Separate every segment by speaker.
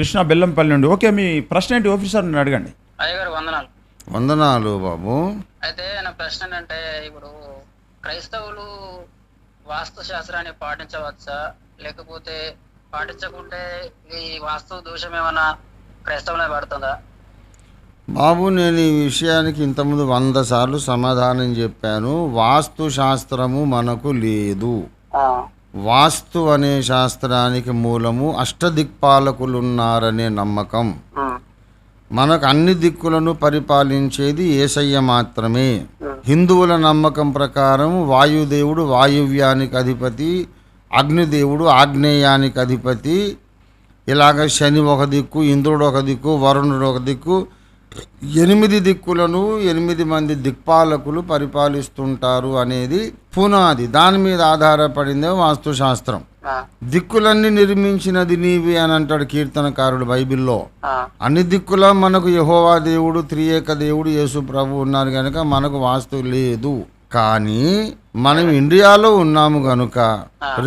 Speaker 1: కృష్ణ బెల్లంపల్లి నుండి. ఓకే మీ ప్రశ్న ఏంటి? ఆఫీసర్ నన్ను అడగండి.
Speaker 2: అయ్యగారు వందనాలు.
Speaker 3: వందనాలు బాబు.
Speaker 2: అయితే నా ప్రశ్న ఏంటంటే ఇప్పుడు క్రైస్తవులు వాస్తు శాస్త్రాన్ని పాటించవచ్చా? లేకపోతే పాటించకుంటే ఈ వాస్తు దోషం ఏమైనా క్రైస్తవులే పడుతుందా?
Speaker 3: బాబు నేను ఈ విషయానికి ఇంతకుముందు వంద సార్లు సమాధానం చెప్పాను. వాస్తు శాస్త్రము మనకు లేదు. వాస్తు అనే శాస్త్రానికి మూలము అష్టదిక్పాలకులు ఉన్నారనే నమ్మకం మనకు అన్ని దిక్కులను పరిపాలించేది ఏసయ్య మాత్రమే. హిందువుల నమ్మకం ప్రకారం వాయుదేవుడు వాయువ్యానికి అధిపతి అగ్నిదేవుడు ఆగ్నేయానికి అధిపతి. ఇలాగ శని ఒక దిక్కు ఇంద్రుడు ఒక దిక్కు వరుణుడు ఒక దిక్కు ఎనిమిది దిక్కులను ఎనిమిది మంది దిక్పాలకులు పరిపాలిస్తుంటారు అనేది పునాది. దాని మీద ఆధారపడిందే వాస్తుశాస్త్రం. దిక్కులన్నీ నిర్మించినది నీవి అని అంటాడు కీర్తనకారుడు బైబిల్లో. అన్ని దిక్కుల మనకు యహోవా దేవుడు త్రియేక దేవుడు యేసు ప్రభు ఉన్నారు కనుక మనకు వాస్తు లేదు. కానీ మనం ఇండియాలో ఉన్నాము కనుక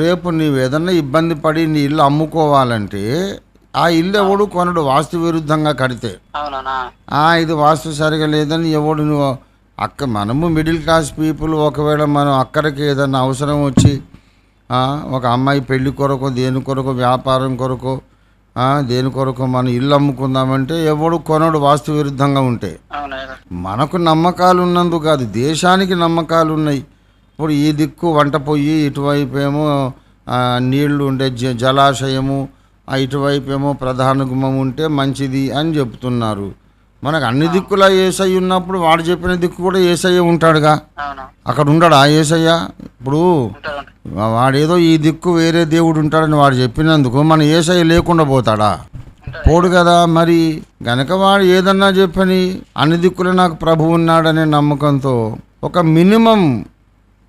Speaker 3: రేపు నీవు ఏదన్నా ఇబ్బంది పడి నీ ఇల్లు అమ్ముకోవాలంటే ఆ ఇల్లు ఎవడు కొనడు వాస్తు విరుద్ధంగా కడితే. ఆ ఇది వాస్తు సరిగా లేదని ఎవడు నువ్వు అక్క మనము మిడిల్ క్లాస్ పీపుల్ ఒకవేళ మనం అక్కడికి ఏదైనా అవసరం వచ్చి ఒక అమ్మాయి పెళ్ళి కొరకు దేని కొరకు వ్యాపారం కొరకు దేని కొరకు మనం ఇల్లు అమ్ముకుందామంటే ఎవడు కొనడు వాస్తు విరుద్ధంగా ఉంటే. మనకు నమ్మకాలు ఉన్నందు కాదు దేశానికి నమ్మకాలు ఉన్నాయి ఇప్పుడు ఈ దిక్కు వంట పొయ్యి ఇటువైపు ఏమో నీళ్ళు ఉండే జ జలాశయము ఆ, ఇటువైపు ఏమో ప్రధాన గుమ్మం ఉంటే మంచిది అని చెప్తున్నారు. మనకు అన్ని దిక్కులా ఏసై ఉన్నప్పుడు వాడు చెప్పిన దిక్కు కూడా ఏసయ్య ఉంటాడుగా. అక్కడ ఉండడా ఏసయ్య? ఇప్పుడు. వాడేదో ఈ దిక్కు వేరే దేవుడు ఉంటాడని వాడు చెప్పినందుకు మన ఏసయ్య లేకుండా పోతాడా? పోడు కదా మరి. గనక వాడు ఏదన్నా చెప్పని అన్ని దిక్కులు నాకు ప్రభు ఉన్నాడనే నమ్మకంతో ఒక మినిమం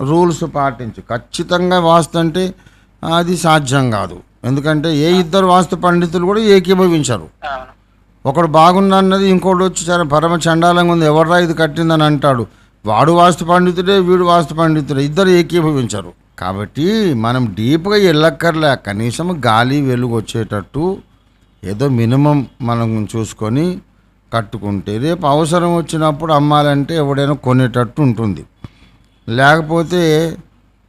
Speaker 3: రూల్స్ పాటించు. ఖచ్చితంగా వాస్తు అంటే అది సాధ్యం కాదు. ఎందుకంటే ఏ ఇద్దరు వాస్తు పండితులు కూడా ఏకీభవించరు. ఒకడు బాగుందన్నది ఇంకోటి వచ్చి చాలా పరమ చండాలంగా ఉంది. ఎవడ్రా ఇది కట్టిందని అంటాడు. వాడు వాస్తు పండితుడే వీడు వాస్తు పండితుడే ఇద్దరు ఏకీభవించరు. కాబట్టి మనం డీప్గా వెళ్ళక్కర్లే కనీసం గాలి వెలుగు వచ్చేటట్టు ఏదో మినిమం మనం చూసుకొని కట్టుకుంటే రేపు అవసరం వచ్చినప్పుడు అమ్మాలంటే ఎవడైనా కొనేటట్టు ఉంటుంది. లేకపోతే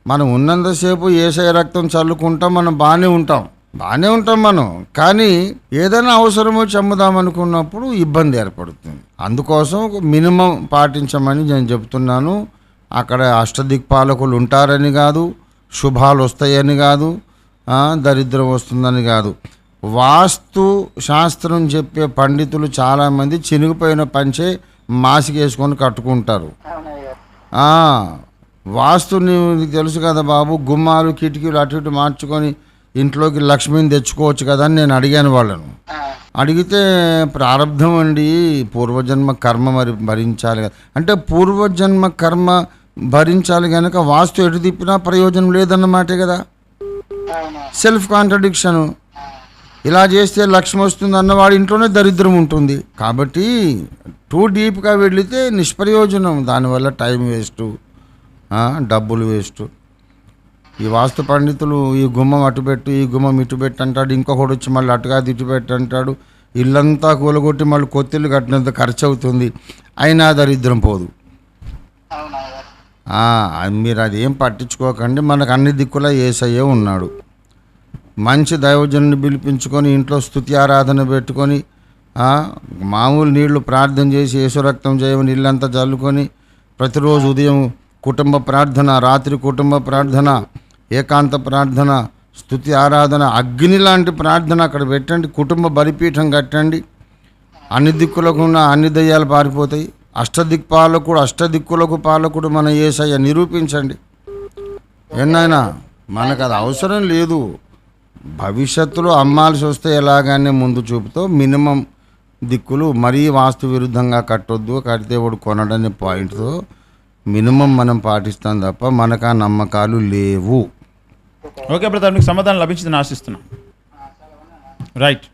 Speaker 3: మనం ఉన్నంతసేపు ఏసఐ రక్తం చల్లుకుంటాం మనం బాగానే ఉంటాం. బాగానే ఉంటాం మనం. కానీ ఏదైనా అవసరం వచ్చి అమ్ముదాం అనుకున్నప్పుడు ఇబ్బంది ఏర్పడుతుంది. అందుకోసం ఒక మినిమం పాటించమని నేను చెప్తున్నాను. అక్కడ అష్టదిక్పాలకులు ఉంటారని కాదు శుభాలు వస్తాయని కాదు దరిద్రం వస్తుందని కాదు. వాస్తు శాస్త్రం చెప్పే పండితులు చాలామంది చినిగిపోయిన పంచే మాసికేసుకొని కట్టుకుంటారు. వాస్తు నీకు తెలుసు కదా బాబు గుమ్మాలు కిటికీలు అటు ఇటు మార్చుకొని ఇంట్లోకి లక్ష్మిని తెచ్చుకోవచ్చు కదా అని నేను అడిగాను వాళ్ళను. అడిగితే ప్రారంధం అండి పూర్వజన్మ కర్మ మరి భరించాలి కదా. అంటే పూర్వజన్మ కర్మ భరించాలి కనుక వాస్తు ఎటు తిప్పినా ప్రయోజనం లేదన్నమాటే కదా. సెల్ఫ్ కాంట్రడిక్షను ఇలా చేస్తే లక్ష్మి వస్తుంది అన్నవాడి ఇంట్లోనే దరిద్రం ఉంటుంది. కాబట్టి టూ డీప్గా వెళితే నిష్ప్రయోజనం దానివల్ల టైం వేస్ట్ డబ్బులు వేస్ట్. ఈ వాస్తు పండితులు ఈ గుమ్మం అటు పెట్టు ఈ గుమ్మం ఇటు పెట్టు అంటాడు ఇంకొకటి వచ్చి మళ్ళీ అటుగా ఇటుపెట్టు అంటాడు. ఇల్లంతా కూలగొట్టి మళ్ళీ కొత్తిల్లు కట్టినంత ఖర్చు అవుతుంది అయినా దరిద్రం పోదు. మీరు అది ఏం పట్టించుకోకండి. మనకు అన్ని దిక్కులా ఏసయ్యే ఉన్నాడు. మంచి దైవజనుని పిలిపించుకొని ఇంట్లో స్తుతి ఆరాధన పెట్టుకొని మామూలు నీళ్ళు ప్రార్థన చేసి యేసురక్తం చేయమని ఇల్లంతా చల్లుకొని ప్రతిరోజు ఉదయం కుటుంబ ప్రార్థన రాత్రి కుటుంబ ప్రార్థన ఏకాంత ప్రార్థన స్తుతి ఆరాధన అగ్ని లాంటి ప్రార్థన అక్కడ పెట్టండి కుటుంబ బలిపీఠం కట్టండి. అన్ని దిక్కులకు ఉన్న అన్ని దయ్యాలు పారిపోతాయి. అష్టదిక్పాలకుడు అష్టదిక్కులకు పాలకుడు మన ఏసయ్య నిరూపించండి. ఎన్నైనా మనకు అది అవసరం లేదు. భవిష్యత్తులో అమ్మాల్సి వస్తే ఎలాగానే ముందు చూపుతో మినిమం దిక్కులు మరీ వాస్తు విరుద్ధంగా కట్టొద్దు. కడితే వాడు కొనడనే పాయింట్తో మినిమం మనం పాటిస్తాం తప్ప మనకు ఆ నమ్మకాలు లేవు.
Speaker 1: ఓకే బ్రదర్ మీకు సమాధానం లభించిందని ఆశిస్తున్నాం. రైట్.